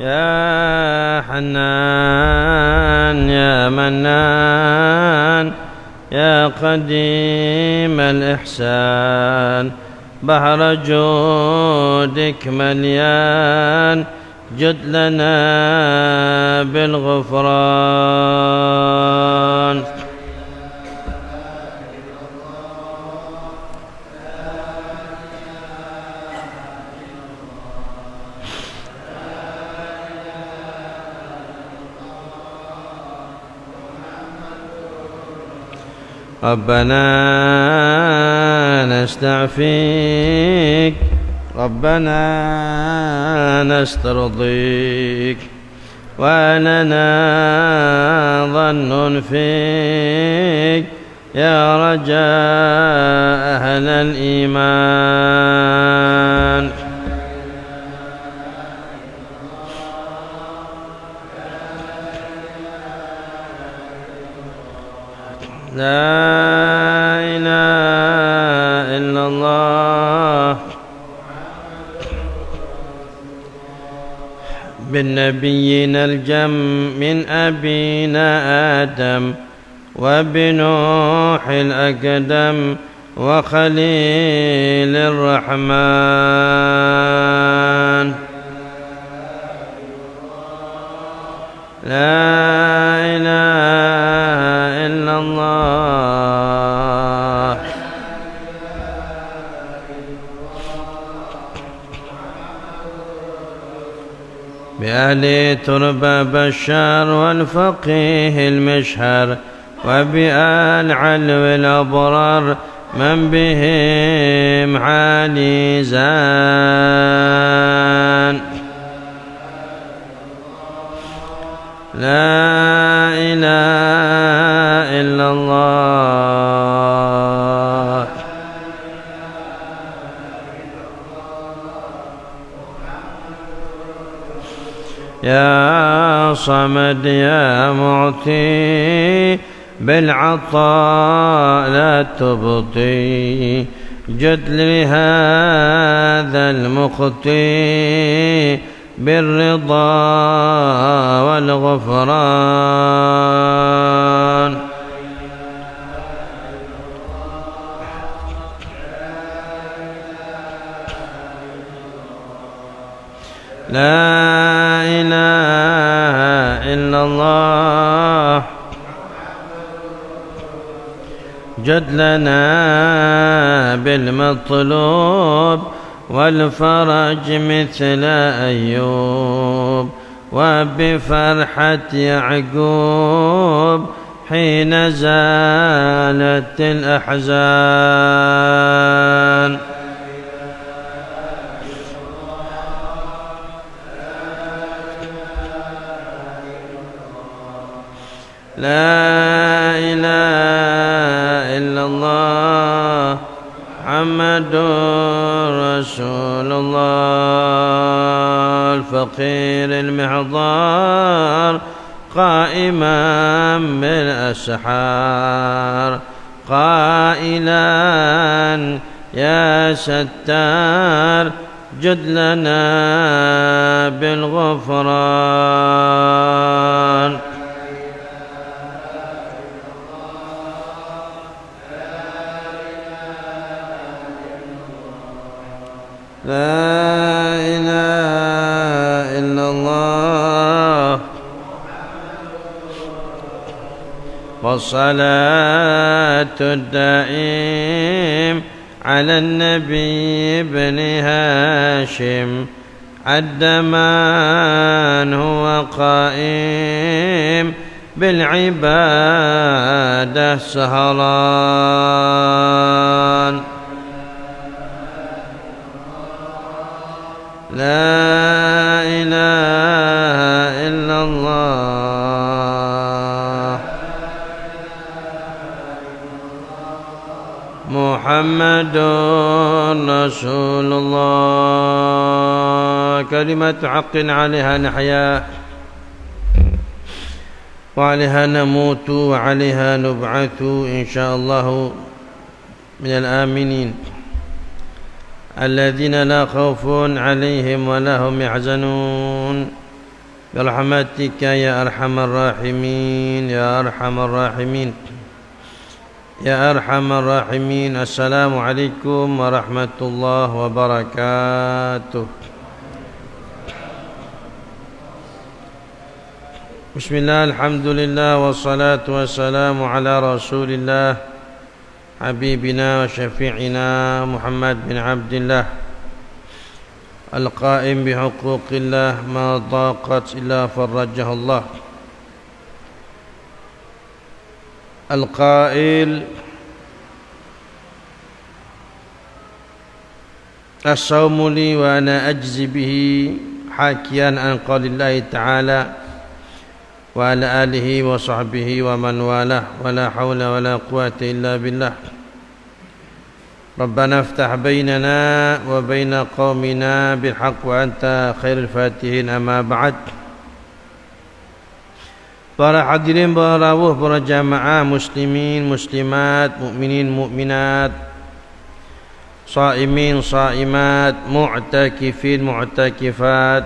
يا حنان يا منان يا قديم الإحسان بحر جودك مليان جد لنا بالغفران. ربنا نستعفيك. ربنا نسترضيك. وأننا ظن فيك. يا رجاء أهل الإيمان. لا إله إلا الله. بالنبيين الجم من أبينا آدم وبنوح الأقدم وخليل الرحمن. لا الله. بأهل تربى بشار والفقيه المشهر وبآل علو الأبرار من بهم عالي زان. لا صمد يا معطي بالعطاء لا تبطي. جد لهذا المخطي بالرضا والغفران. جد لنا بالمطلوب والفرج مثل أيوب وبفرحة يعقوب حين زالت الأحزان. لا محمد رسول الله. الفقير المحضار قائما بالأسحار. قائلا يا ستار جد لنا بالغفران. والصلاة الدائم على النبي بن هاشم. عد من هو قائم بالعبادة سهران. لا إله إلا الله. محمد رسول الله. كلمة حق عليها نحيا وعليها نموت وعليها نبعث إن شاء الله من الآمنين. الذين لا خوف عليهم ولا هم يحزنون. برحمتك يا أرحم الراحمين يا أرحم الراحمين. يا أرحم الراحمين السلام عليكم ورحمة الله وبركاته. بسم الله الحمد لله والصلاة والسلام على رسول الله حبيبنا وشفيعنا محمد بن عبد الله القائم بحقوق الله ما ضاقت إلا فرجه الله. القائل الصوم لي وأنا أجزي به حاكيا عن قول الله تعالى وعلى آله وصحبه ومن والاه ولا حول ولا قوة إلا بالله. ربنا افتح بيننا وبين قومنا بالحق وأنت خير الفاتحين أما بعد. Para hadirin barawuh para jamaah muslimin muslimat mukminin mukminat Saimin saimat mu'takifin mu'takifat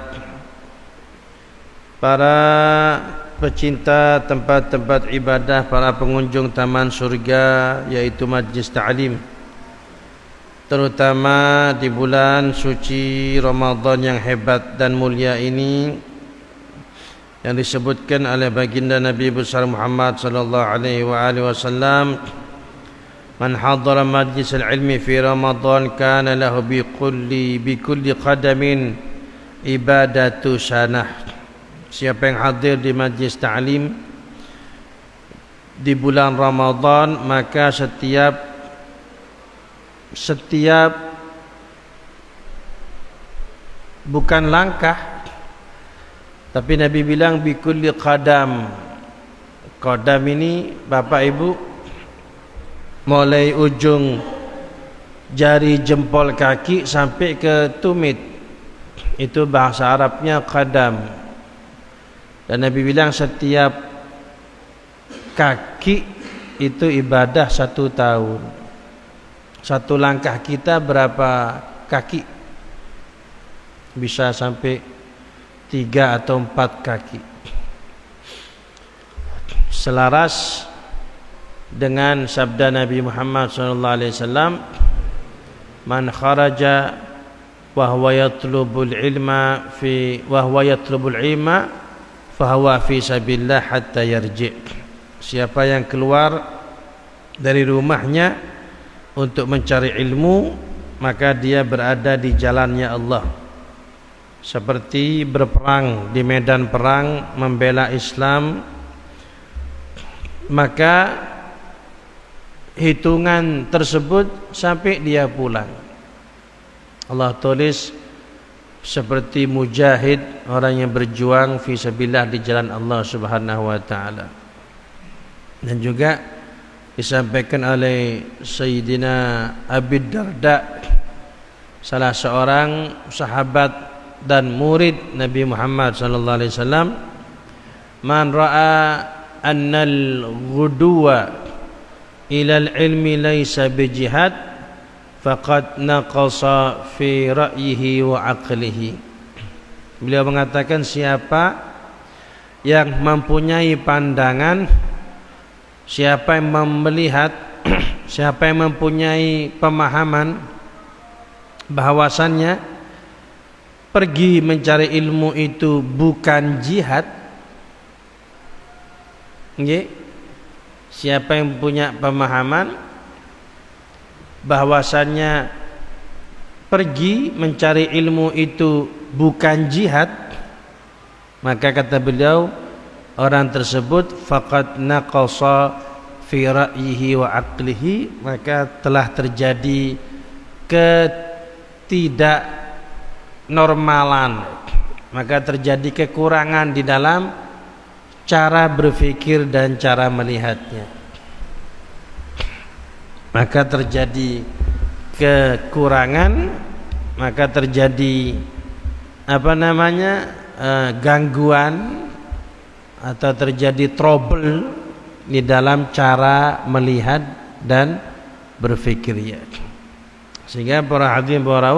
Para pecinta tempat-tempat ibadah para pengunjung taman surga yaitu majlis ta'lim terutama di bulan suci Ramadan yang hebat dan mulia ini yang disebutkan oleh baginda Nabi besar Muhammad sallallahu alaihi wa alihi wasallam man hadara majlis al-ilmi fi Ramadan kana lahu bi kulli bi kulli qadamin ibadatu sanah. Siapa yang hadir di majlis ta'lim di bulan Ramadan maka setiap setiap bukan langkah tapi Nabi bilang bikulli qadam. Qadam ini Bapak Ibu mulai ujung jari jempol kaki sampai ke tumit. Itu bahasa Arabnya qadam. Dan Nabi bilang setiap kaki itu ibadah satu tahun. Satu langkah kita berapa kaki? Bisa sampai tiga atau empat kaki. Selaras dengan sabda Nabi Muhammad sallallahu alaihi wasallam man kharaja wa huwa yatlubul ilma fi wa huwa yatlubul ilma fa huwa fi sabilillah hatta yarji. Siapa yang keluar dari rumahnya untuk mencari ilmu maka dia berada di jalannya Allah seperti berperang di medan perang membela Islam maka hitungan tersebut sampai dia pulang. Allah tulis seperti mujahid orang yang berjuang fi sabilillah di jalan Allah Subhanahu wa taala. Dan juga disampaikan oleh Sayyidina Abi Darda salah seorang sahabat dan murid Nabi Muhammad sallallahu alaihi wasallam man ra'a anna al-ghuduwa ila al-ilmi laysa bijihad faqad naqasa fi ra'yihi wa aqlihi. Beliau mengatakan siapa yang mempunyai pandangan siapa yang melihat siapa yang mempunyai pemahaman bahwasannya pergi mencari ilmu itu bukan jihad okay? siapa yang punya pemahaman bahwasannya pergi mencari ilmu itu bukan jihad maka kata beliau orang tersebut faqad naqasa fi ra'yihi wa aqlihi maka telah terjadi ketidak normalan maka terjadi kekurangan di dalam cara berfikir dan cara melihatnya maka terjadi kekurangan maka terjadi apa namanya uh, gangguan atau terjadi trouble di dalam cara melihat dan berfikir ya. Sehingga para hadirin para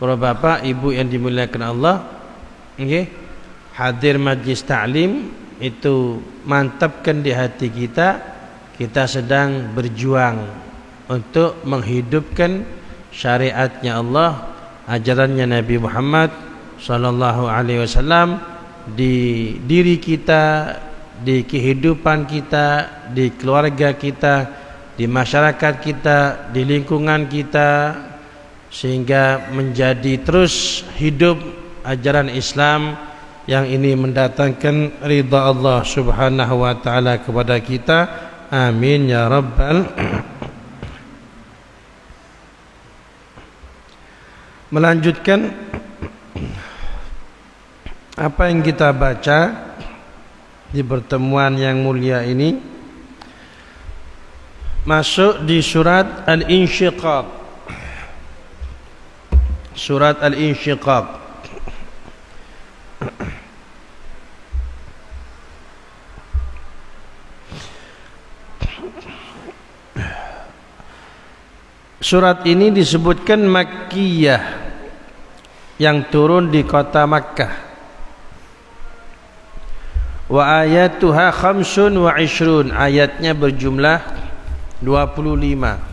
para bapak, ibu yang dimuliakan Allah, okay, hadir majlis ta'lim itu mantapkan di hati kita kita sedang berjuang untuk menghidupkan syariatnya Allah ajarannya Nabi Muhammad sallallahu alaihi wasallam di diri kita di kehidupan kita di keluarga kita di masyarakat kita di lingkungan kita sehingga menjadi terus hidup ajaran Islam yang ini mendatangkan ridha Allah Subhanahu wa taala kepada kita. Amin ya rabbal Melanjutkan apa yang kita baca di pertemuan yang mulia ini. Masuk di surat Al-Insyiqaq Surat Al-Insyiqaq Surat ini disebutkan Makkiyah yang turun di kota Makkah. Wa ayatuha khamsun wa ishrun ayatnya berjumlah 25.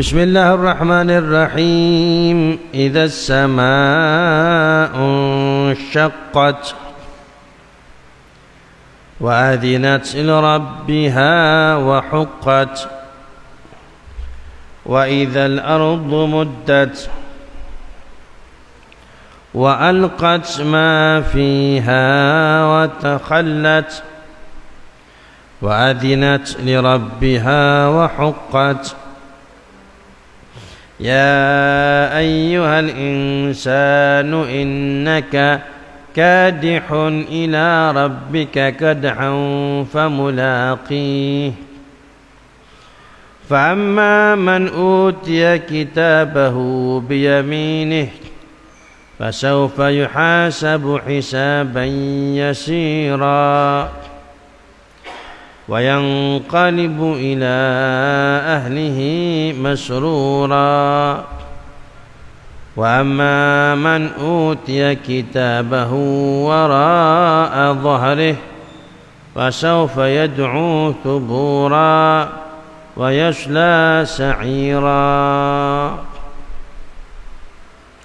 Bismillahirrahmanirrahim. Idza as-samaa'u syaqqat وأذنت لربها وحقت وإذا الأرض مدت وألقت ما فيها وتخلت وأذنت لربها وحقت يا أيها الإنسان إنك كادح إلى ربك كدحا فملاقيه. فأما من أوتي كتابه بيمينه فسوف يحاسب حسابا يسيرا. وينقلب إلى أهله مسرورا وأما من أوتي كتابه وراء ظهره فسوف يدعو ثبورا ويصلى سعيرا.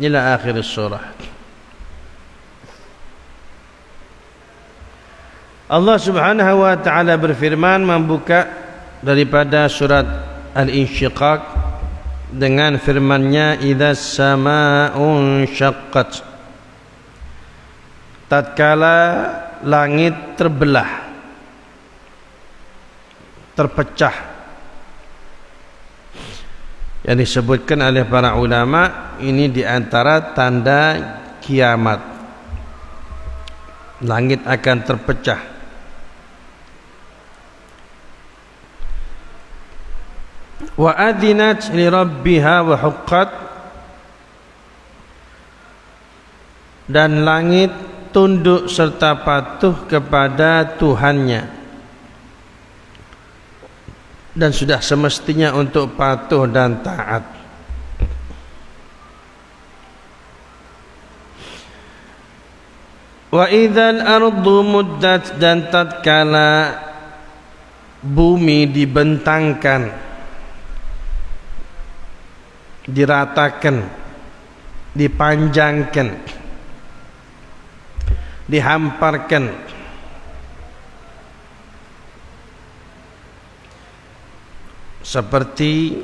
إلى آخر السورة. Allah Subhanahu wa taala berfirman membuka daripada surat Al-Insyiqaq dengan firman-Nya idza samaa'un syaqqat. Tatkala langit terbelah terpecah yang disebutkan oleh para ulama ini di antara tanda kiamat. Langit akan terpecah wa adinat li rabbiha wa huqqat. Dan langit tunduk serta patuh kepada Tuhannya. Dan sudah semestinya untuk patuh dan taat. Wa idzal ardu muddat dan tatkala bumi dibentangkan diratakan dipanjangkan dihamparkan. Seperti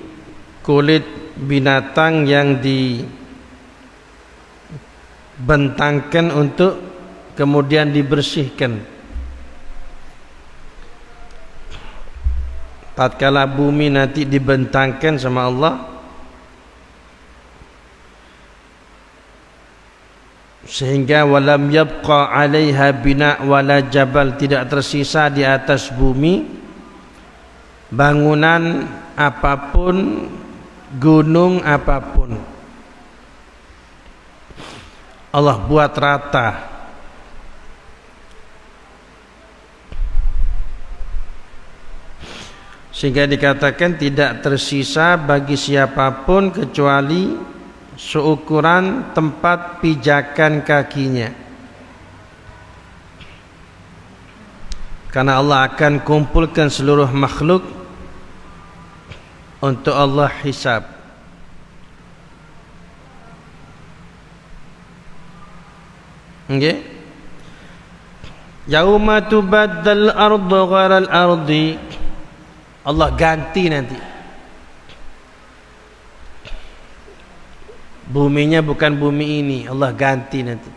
kulit binatang yang dibentangkan untuk kemudian dibersihkan. Tatkala bumi nanti dibentangkan sama Allah sehingga walam yabqa 'alaiha bina wala jabal tidak tersisa di atas bumi. Bangunan apapun gunung apapun. Allah buat rata. Sehingga dikatakan tidak tersisa bagi siapapun kecuali seukuran tempat pijakan kakinya. Karena Allah akan kumpulkan seluruh makhluk untuk Allah hisab. Okay. Yauma tubaddal ardu ghairal ardi. Allah ganti nanti Buminya bukan bumi ini. Allah ganti nanti.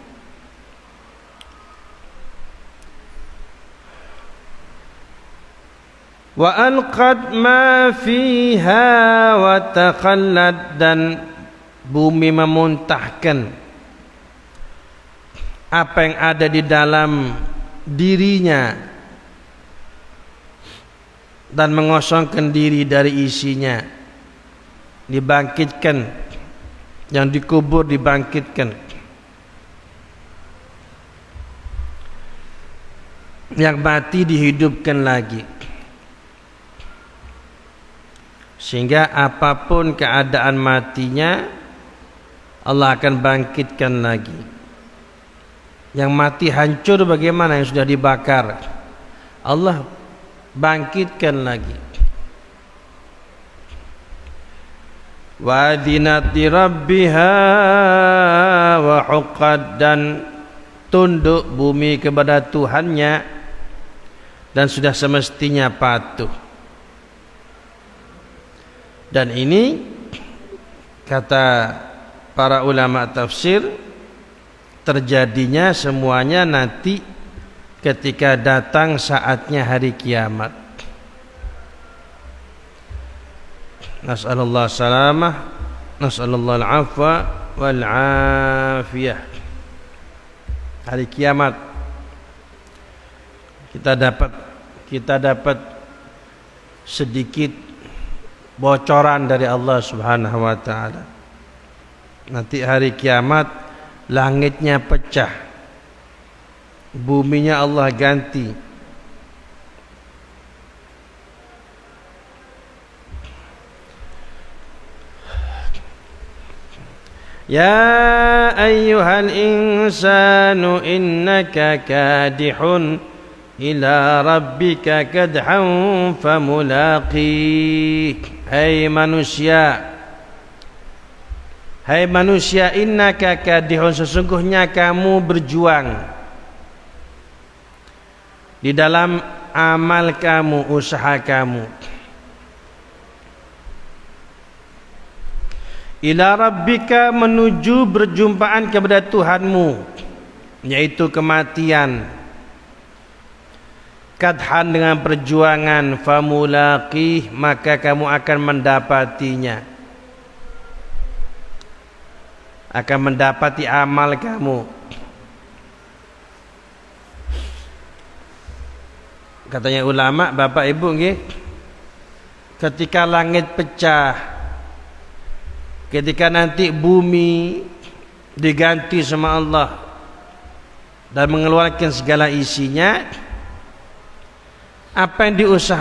Wa alqad ma fiha wa takhallad dan bumi memuntahkan apa yang ada di dalam dirinya dan mengosongkan diri dari isinya dibangkitkan yang dikubur dibangkitkan. Yang mati dihidupkan lagi. Sehingga apapun keadaan matinya Allah akan bangkitkan lagi. Yang mati hancur bagaimana? Yang sudah dibakar. Allah bangkitkan lagi wa dinati rabbiha wa huqad dan tunduk bumi kepada Tuhannya dan sudah semestinya patuh. Dan ini kata para ulama tafsir terjadinya semuanya nanti ketika datang saatnya hari kiamat Nas'alullah salamah Nas'alullah al-afwa wal-afiyah Hari kiamat. Kita dapat Kita dapat Sedikit Bocoran dari Allah subhanahu wa ta'ala. Nanti hari kiamat Langitnya pecah. Buminya Allah ganti Ya ayyuhal insanu innaka kadihun ila rabbika kadhan famulaqih Hai manusia Hai manusia innaka kadihun sesungguhnya kamu berjuang di dalam amal kamu, usaha kamu. Ila rabbika menuju berjumpaan kepada Tuhanmu yaitu kematian. Kadhan dengan perjuangan famulaqih maka kamu akan mendapatinya. Akan mendapati amal kamu. katanya ulama bapak ibu nggih ketika langit pecah ketika nanti bumi diganti sama Allah dan mengeluarkan segala isinya apa yang diusahakan